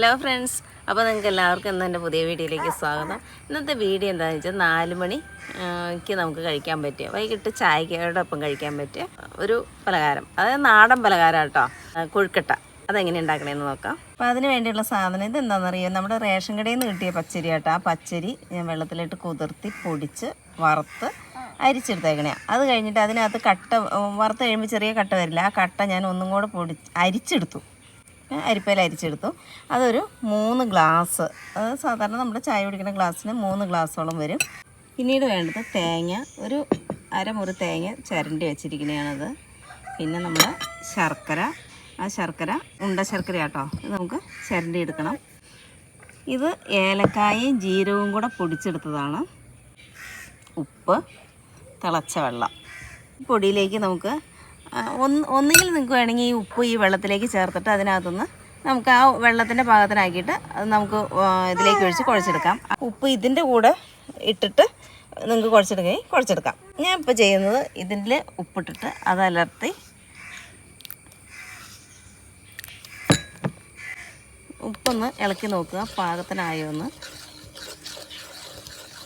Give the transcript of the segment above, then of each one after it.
Hello friends അപ്പോൾ നിങ്ങൾക്ക് എല്ലാവർക്കും ഇന്ന് എന്റെ പുതിയ വീഡിയോയിലേക്ക് സ്വാഗതം. ഇന്നത്തെ വീഡിയോ എന്താണെന്ന് വെച്ചാൽ നാല് മണിക്ക് നമുക്ക് കഴിക്കാൻ പറ്റിയ വൈകിട്ട് ചായക്കോടൊപ്പം കഴിക്കാൻ പറ്റിയ ഒരു പലഹാരം. അതായത് നാടൻ പലഹാരം കേട്ടോ കൊഴുക്കട്ട. അതെങ്ങനെ ഉണ്ടാക്കണമെന്ന് നോക്കാം. അപ്പോൾ അതിന് വേണ്ടിയുള്ള സാധനം ഇത് എന്താണെന്നറിയോ നമ്മുടെ റേഷൻ കടയിൽ നിന്ന് കിട്ടിയ പച്ചരി കേട്ടോ ആ പച്ചരി ഞാൻ വെള്ളത്തിലിട്ട് കുതിർത്തി പൊടിച്ച് വറുത്ത് അരിച്ചെടുത്തേക്കണേ. അത് കഴിഞ്ഞിട്ട് അതിനകത്ത് കട്ട വറുത്ത് കഴിയുമ്പോൾ ചെറിയ കട്ട വരില്ല. ആ കട്ട ഞാൻ ഒന്നും കൂടെ പൊടി അരിച്ചെടുത്തു. അരിപ്പയിൽ അരിച്ചെടുത്തു. അതൊരു മൂന്ന് ഗ്ലാസ്. അത് സാധാരണ നമ്മൾ ചായ കുടിക്കുന്ന ഗ്ലാസ്സിന് മൂന്ന് ഗ്ലാസ്സോളം വരും. പിന്നീട് വേണ്ടത് തേങ്ങ ഒരു അരമുറി തേങ്ങ ചിരണ്ടി വെച്ചിരിക്കുന്നതാണത് പിന്നെ നമ്മൾ ശർക്കര. ആ ശർക്കര ഉണ്ട ശർക്കര കേട്ടോ ഇത് നമുക്ക് ചിരണ്ടി എടുക്കണം ഇത് ഏലക്കായയും ജീരകവും കൂടെ പൊടിച്ചെടുത്തതാണ്. ഉപ്പ് തിളച്ച വെള്ളം. പൊടിയിലേക്ക് നമുക്ക് ഒന്ന് ഒന്നുകിൽ നിങ്ങൾക്ക് വേണമെങ്കിൽ ഈ ഉപ്പ് ഈ വെള്ളത്തിലേക്ക് ചേർത്തിട്ട് അതിനകത്തുനിന്ന് നമുക്ക് ആ വെള്ളത്തിന്റെ പാകത്തിനാക്കിയിട്ട് അത് നമുക്ക് ഇതിലേക്ക് ഒഴിച്ച് കുഴച്ചെടുക്കാം. ഉപ്പ് ഇതിന്റെ കൂടെ ഇട്ടിട്ട് നിങ്ങൾക്ക് കുഴച്ചെടുക്കുകയും കുഴച്ചെടുക്കാം. ഞാൻ ഇപ്പോൾ ചെയ്യുന്നത് ഇതിന്റെ ഉപ്പിട്ടിട്ട് അത് അലർത്തി ഉപ്പൊന്ന് ഇളക്കി നോക്കുക. പാകത്തിനായോ എന്ന്.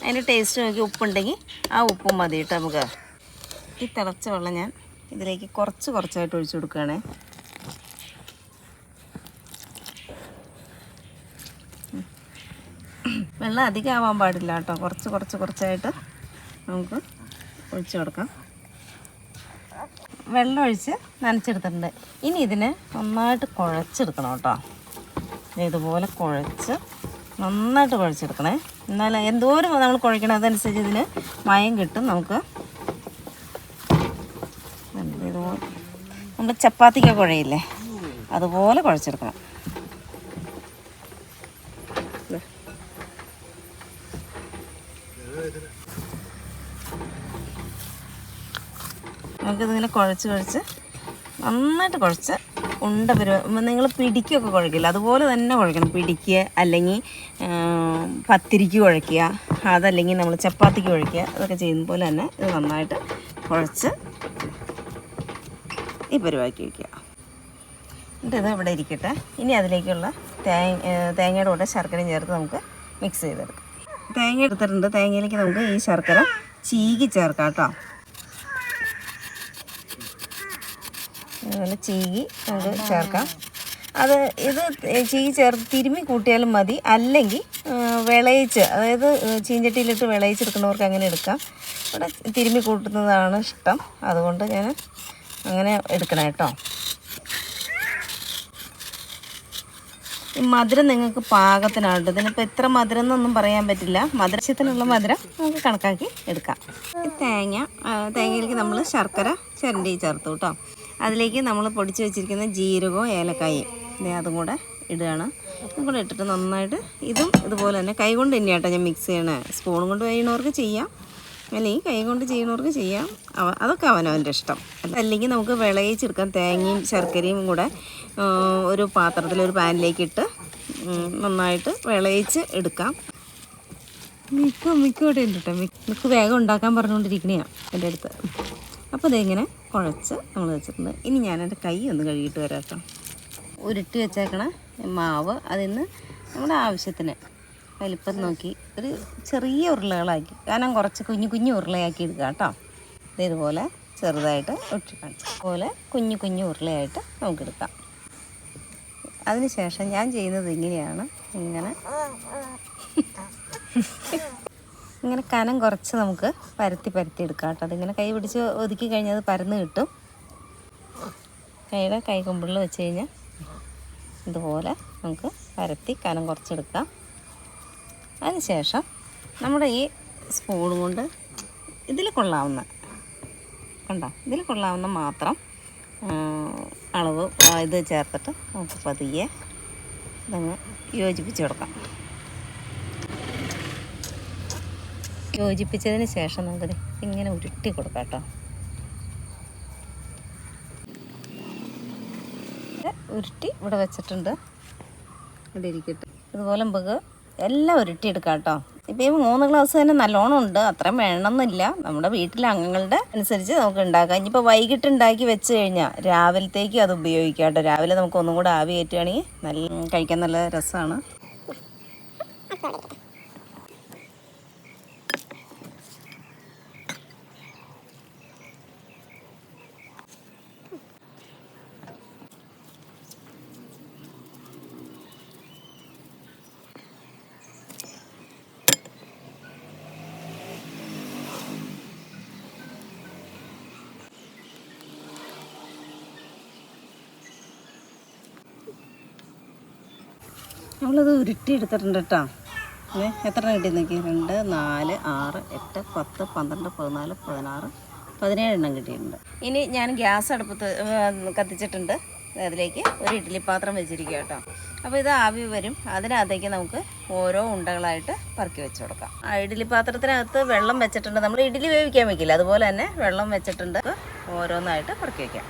അതിന്റെ ടേസ്റ്റ് നോക്കി ഉപ്പുണ്ടെങ്കിൽ ആ ഉപ്പും മതി കേട്ടോ നമുക്ക്. ഈ തിളച്ച വെള്ളം ഞാൻ ഇതിലേക്ക് കുറച്ച് കുറച്ചായിട്ട് ഒഴിച്ചു കൊടുക്കുകയാണേ. വെള്ളം അധികം ആവാൻ പാടില്ല കേട്ടോ. കുറച്ച് കുറച്ച് കുറച്ചായിട്ട് നമുക്ക് ഒഴിച്ചു കൊടുക്കാം. വെള്ളം ഒഴിച്ച് നനച്ചെടുത്തിട്ടുണ്ട്. ഇനി ഇതിനെ നന്നായിട്ട് കുഴച്ചെടുക്കണം കേട്ടോ. ഇതുപോലെ കുഴച്ച് നന്നായിട്ട് കുഴച്ചെടുക്കണേ. എന്നാൽ എന്തോരം നമ്മൾ കുഴക്കണം? അതനുസരിച്ച് ഇതിന് മയം കിട്ടും നമുക്ക് നല്ല ഇതുപോലെ നമ്മൾ ചപ്പാത്തിക്ക് കുഴയില്ലേ? അതുപോലെ കുഴച്ചെടുക്കണം. നമുക്കിതിങ്ങനെ കുഴച്ച് കുഴച്ച് നന്നായിട്ട് കുഴച്ച് ഉണ്ട പരുവ നിങ്ങൾ പിടിക്കൊക്കെ കുഴക്കില്ല. അതുപോലെ തന്നെ കുഴക്കണം. പിടിക്കുക അല്ലെങ്കിൽ പത്തിരിക്ക് കുഴയ്ക്കുക അതല്ലെങ്കിൽ നമ്മൾ ചപ്പാത്തിക്ക് കുഴയ്ക്കുക അതൊക്കെ ചെയ്യുന്ന പോലെ തന്നെ ഇത് നന്നായിട്ട് കുഴച്ച് ഈ പരുവാക്കി വയ്ക്കുക എന്നിട്ട് ഇത് ഇവിടെ ഇരിക്കട്ടെ. ഇനി അതിലേക്കുള്ള തേങ്ങ തേങ്ങയുടെ കൂടെ ശർക്കരയും ചേർത്ത് നമുക്ക് മിക്സ് ചെയ്തെടുക്കാം. തേങ്ങ എടുത്തിട്ടുണ്ട്. തേങ്ങയിലേക്ക് നമുക്ക് ഈ ശർക്കര ചീകി ചേർക്കാം കേട്ടോ. അതുപോലെ ചീകി നമുക്ക് ചേർക്കാം. അത് ഇത് ചീകി ചേർത്ത് തിരുമ്മി കൂട്ടിയാലും മതി. അല്ലെങ്കിൽ വിളയിച്ച് അതായത് ചീഞ്ചട്ടിയിലിട്ട് വിളയിച്ചെടുക്കുന്നവർക്ക് അങ്ങനെ എടുക്കാം. ഇവിടെ തിരുമ്മി കൂട്ടുന്നതാണ് ഇഷ്ടം. അതുകൊണ്ട് ഞാൻ അങ്ങനെ എടുക്കണം കേട്ടോ. ഈ മധുരം നിങ്ങൾക്ക് പാകത്തിനാണ് ഇതിനിപ്പോൾ എത്ര മധുരം എന്നൊന്നും പറയാൻ പറ്റില്ല. മധുരത്തിനുള്ള മധുരം നമുക്ക് കണക്കാക്കി എടുക്കാം. തേങ്ങ തേങ്ങയിലേക്ക് നമ്മൾ ശർക്കര ചിരണ്ടി ചേർത്തു കേട്ടോ. അതിലേക്ക് നമ്മൾ പൊടിച്ച് വെച്ചിരിക്കുന്ന ജീരകവും ഏലക്കായും അതും കൂടെ ഇടുകയാണ്. അതും കൂടെ ഇട്ടിട്ട് നന്നായിട്ട് ഇതും ഇതുപോലെ തന്നെ കൈ കൊണ്ട് തന്നെയാട്ടോ ഞാൻ മിക്സ് ചെയ്യണേ. സ്പൂൺ കൊണ്ട് ചെയ്യുന്നവർക്ക് ചെയ്യാം. അല്ലെങ്കിൽ കൈ കൊണ്ട് ചെയ്യുന്നവർക്ക് ചെയ്യാം. അതൊക്കെ അവനവന്റെ ഇഷ്ടം. അല്ലെങ്കിൽ നമുക്ക് വിളയിച്ചെടുക്കാം തേങ്ങയും ശർക്കരയും കൂടെ ഒരു പാത്രത്തിൽ ഒരു പാനിലേക്ക് ഇട്ട് നന്നായിട്ട് വിളയിച്ച് എടുക്കാം. മിക്ക മിക്ക ഇവിടെ ഉണ്ട് കേട്ടോ മിക്ക വേഗം ഉണ്ടാക്കാൻ പറഞ്ഞുകൊണ്ടിരിക്കണയാണ് എന്റെ അടുത്ത്. അപ്പോൾ ഇതിങ്ങനെ കുഴച്ച് നമ്മൾ വെച്ചിട്ടുണ്ട്. ഇനി ഞാൻ എന്റെ കൈ ഒന്ന് കഴുകിയിട്ട് വരാം കേട്ടോ ഉരുട്ടി വെച്ചേക്കണ മാവ് അതിൽ നിന്ന് നമ്മുടെ ആവശ്യത്തിന് വലിപ്പം നോക്കി. ഒരു ചെറിയ ഉരുളകളാക്കി. കാരണം കുറച്ച് കുഞ്ഞു കുഞ്ഞു ഉരുളയാക്കി എടുക്കുക കേട്ടോ. ഇതേപോലെ ചെറുതായിട്ട് ഒട്ടി അതുപോലെ കുഞ്ഞു കുഞ്ഞു ഉരുളയായിട്ട് നമുക്കെടുക്കാം അതിനുശേഷം ഞാൻ ചെയ്യുന്നത് ഇങ്ങനെയാണ്. ഇങ്ങനെ. ഇങ്ങനെ കനം കുറച്ച് നമുക്ക് പരത്തി പരത്തി എടുക്കാം കേട്ടോ. അതിങ്ങനെ കൈ പിടിച്ച് ഒതുക്കി കഴിഞ്ഞാൽ അത് പരന്ന് കിട്ടും. കൈയുടെ കൈ കൊമ്പിളിൽ വെച്ച് കഴിഞ്ഞാൽ ഇതുപോലെ നമുക്ക് പരത്തി കനം കുറച്ചെടുക്കാം അതിനുശേഷം നമ്മുടെ ഈ സ്പൂൺ കൊണ്ട് ഇതിൽ കൊള്ളാവുന്ന കണ്ടോ? ഇതിൽ കൊള്ളാവുന്ന മാത്രം അളവ് ഇത് ചേർത്തിട്ട് നമുക്ക് പതിയെ ഇതങ്ങ് യോജിപ്പിച്ച് കൊടുക്കാം. യോജിപ്പിച്ചതിന് ശേഷം നമുക്കത് ഇങ്ങനെ ഉരുട്ടി കൊടുക്കാം കേട്ടോ. ഉരുട്ടി ഇവിടെ വെച്ചിട്ടുണ്ട്. ഇവിടെ ഇരിക്കട്ടെ. ഇതുപോലെ നമുക്ക് എല്ലാം ഉരുട്ടിയെടുക്കാം കേട്ടോ ഇപ്പം ഈ മൂന്ന് ഗ്ലാസ് തന്നെ നല്ലോണം ഉണ്ട്. അത്ര വേണമെന്നില്ല. നമ്മുടെ വീട്ടിലെ അംഗങ്ങളുടെ അനുസരിച്ച് നമുക്ക് ഉണ്ടാക്കാം. ഇനിയിപ്പോൾ വൈകിട്ട് ഉണ്ടാക്കി വെച്ച് കഴിഞ്ഞാൽ രാവിലത്തേക്ക് അത് ഉപയോഗിക്കാം കേട്ടോ രാവിലെ നമുക്ക് ഒന്നും കൂടെ ആവി കയറ്റുകയാണെങ്കിൽ നല്ല കഴിക്കാൻ നല്ല രസമാണ് നമ്മളത് ഉരുട്ടി എടുത്തിട്ടുണ്ട് കേട്ടോ. എത്ര കിട്ടി നോക്കി രണ്ട് നാല് ആറ് എട്ട് പത്ത് പന്ത്രണ്ട് പതിനാല് പതിനാറ് പതിനേഴ് എണ്ണം കിട്ടിയിട്ടുണ്ട്. ഇനി ഞാൻ ഗ്യാസ് അടുപ്പത്ത് കത്തിച്ചിട്ടുണ്ട്. അതിലേക്ക് ഒരു ഇഡ്ഡലി പാത്രം വെച്ചിരിക്കുക കേട്ടോ. അപ്പോൾ ഇത് ആവി വരും. അതിനകത്തേക്ക് നമുക്ക് ഓരോ ഉണ്ടകളായിട്ട് പറക്കി വെച്ച് കൊടുക്കാം. ആ ഇഡ്ഡലി പാത്രത്തിനകത്ത് വെള്ളം വെച്ചിട്ടുണ്ട്. നമ്മൾ ഇഡ്ഡലി വേവിക്കാൻ വെക്കില്ല. അതുപോലെ തന്നെ വെള്ളം വെച്ചിട്ടുണ്ട്. ഓരോന്നായിട്ട് പറക്കി വയ്ക്കാം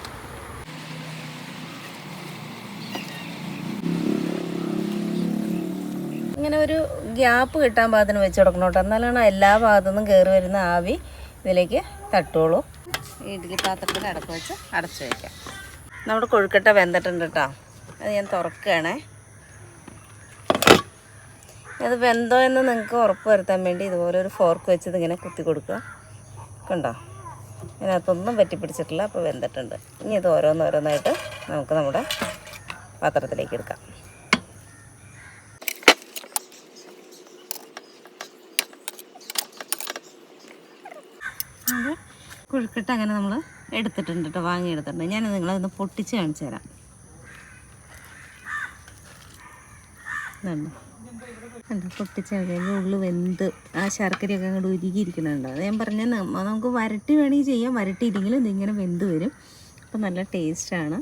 ഇങ്ങനെ ഒരു ഗ്യാപ്പ് കിട്ടാൻ പാകത്തിന് വെച്ച് കൊടുക്കണം കേട്ടോ. എന്നാലാണ് എല്ലാ ഭാഗത്തു നിന്നും കയറി വരുന്ന ആവി ഇതിലേക്ക് തട്ടുള്ളൂ. ഇഡ്ഡലി പാത്രത്തിൽ അടക്കം വെച്ച് അടച്ചു വയ്ക്കാം നമ്മുടെ കൊഴുക്കട്ട വെന്തിട്ടുണ്ട് കേട്ടോ. അത് ഞാൻ തുറക്കുകയാണേ. അത് വെന്തോ എന്ന് നിങ്ങൾക്ക് ഉറപ്പ് വരുത്താൻ വേണ്ടി ഇതുപോലെ ഒരു ഫോർക്ക് വെച്ച് ഇതിങ്ങനെ കുത്തി കൊടുക്കുക. കണ്ടോ? ഇതിനകത്തൊന്നും പറ്റി പിടിച്ചിട്ടില്ല അപ്പോൾ വെന്തിട്ടുണ്ട്. ഇനി ഇത് ഓരോന്നോരോന്നായിട്ട് നമുക്ക് നമ്മുടെ പാത്രത്തിലേക്ക് എടുക്കാം. അത് കുഴുക്കിട്ട് അങ്ങനെ നമ്മൾ എടുത്തിട്ടുണ്ട് കേട്ടോ വാങ്ങിയെടുത്തിട്ടുണ്ട്. ഞാൻ നിങ്ങളതൊന്ന് പൊട്ടിച്ച് കാണിച്ചു തരാം. അല്ല പൊട്ടിച്ച് കഴിഞ്ഞാൽ ഉള്ളു വെന്ത്. ആ ശർക്കരയൊക്കെ അങ്ങോട്ട് ഉരുകിയിരിക്കുന്നുണ്ട്. അത് ഞാൻ പറഞ്ഞ നമുക്ക് വരട്ടി വേണമെങ്കിൽ ചെയ്യാം. വരട്ടിയില്ലെങ്കിലും ഇതിങ്ങനെ വെന്ത് വരും. അപ്പം നല്ല ടേസ്റ്റാണ്.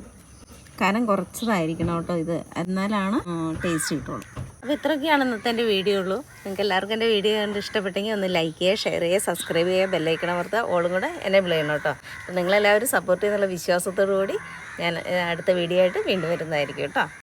കനം കുറച്ചതായിരിക്കണം കേട്ടോ ഇത്. എന്നാലാണ് ടേസ്റ്റ് കിട്ടുള്ളൂ. അപ്പോൾ ഇത്രയൊക്കെയാണ് ഇന്നത്തെ എന്റെ വീഡിയോ ഉള്ളൂ. നിങ്ങൾക്ക് എല്ലാവർക്കും എന്റെ വീഡിയോ കണ്ട് ഇഷ്ടപ്പെട്ടെങ്കിൽ ഒന്ന് ലൈക്ക് ചെയ്യുക ഷെയർ ചെയ്യുക സബ്സ്ക്രൈബ് ചെയ്യുക ബെല്ലൈക്കണം വർത്ത ഓളും കൂടെ എനേബിൾ ചെയ്യണം കേട്ടോ. അപ്പോൾ നിങ്ങളെല്ലാവരും സപ്പോർട്ട് ചെയ്യുന്നുള്ള വിശ്വാസത്തോടു കൂടി ഞാൻ അടുത്ത വീഡിയോ ആയിട്ട് വീണ്ടും വരുന്നതായിരിക്കും കേട്ടോ.